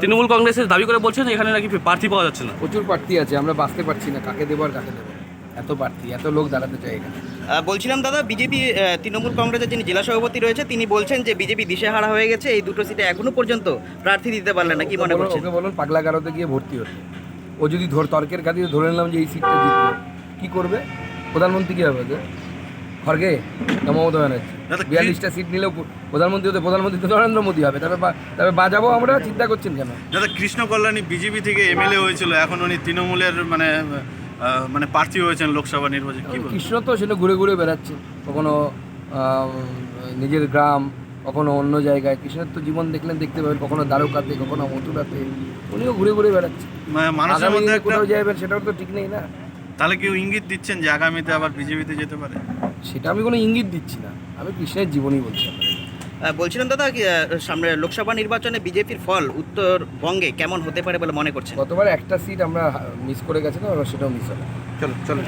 তৃণমূল কংগ্রেসের দাবি করে বলছেন এখানে নাকি প্রার্থী পাওয়া যাচ্ছে না। প্রচুর প্রার্থী আছে আমরা বাঁচতে পারছি না কাকে দেবো আর কাকে দেবো এত প্রার্থী এত লোক দাঁড়াতে চাই এখানে। বলছিলাম দাদা বিজেপি তৃণমূল কংগ্রেসের যিনি জেলা সভাপতি রয়েছে তিনি বলছেন যে বিজেপি দিশেহারা হয়ে গেছে এই দুটো সিটে এখনও পর্যন্ত প্রার্থী দিতে পারলেন না কি মনে করছেন? ওকে বলুন পাগলা গারোতে গিয়ে ভর্তি হচ্ছে ও যদি ধর তর্কের খাতিরে ধরে নিলাম যে এই সিটটা জিতবে কি করবে? প্রধানমন্ত্রী কি হবে খড়গে না মমতা ব্যানার্জি বিয়াল্লিশটা সিট নিলেও প্রধানমন্ত্রী হতে প্রধানমন্ত্রী তো নরেন্দ্র মোদী হবে তবে তবে বাজাবো আমরা চিন্তা করছেন কেন? দাদা কৃষ্ণ কল্যাণী বিজেপি থেকে এমএলএ হয়েছিল এখন উনি তৃণমূলের মানে মানে প্রার্থী হয়েছেন লোকসভা নির্বাচনে কৃষ্ণ তো সেটা ঘুরে ঘুরে বেড়াচ্ছে কখনো নিজের গ্রাম কখনো অন্য জায়গায় কৃষ্ণের তো জীবন দেখলেন দেখতে পাবেন কখনো দ্বারকাতে কখনো মথুরাতে উনিও ঘুরে ঘুরে বেড়াচ্ছে। মানে মানুষের মধ্যে কোথাও যাবেন সেটাও তো ঠিক নেই না। তাহলে কেউ ইঙ্গিত দিচ্ছেন যে আগামীতে আবার বিজেপিতে যেতে পারে? সেটা আমি কোনো ইঙ্গিত দিচ্ছি না। আমি কৃষ্ণের জীবনই বলছি। বলছিলাম দাদা কি, সামনে লোকসভা নির্বাচনে বিজেপির ফল উত্তরবঙ্গে কেমন হতে পারে বলে মনে করছেন? গতবার একটা সিট আমরা মিস করে গেছিলাম তো সেটাও মিস হবে। চলো চলো।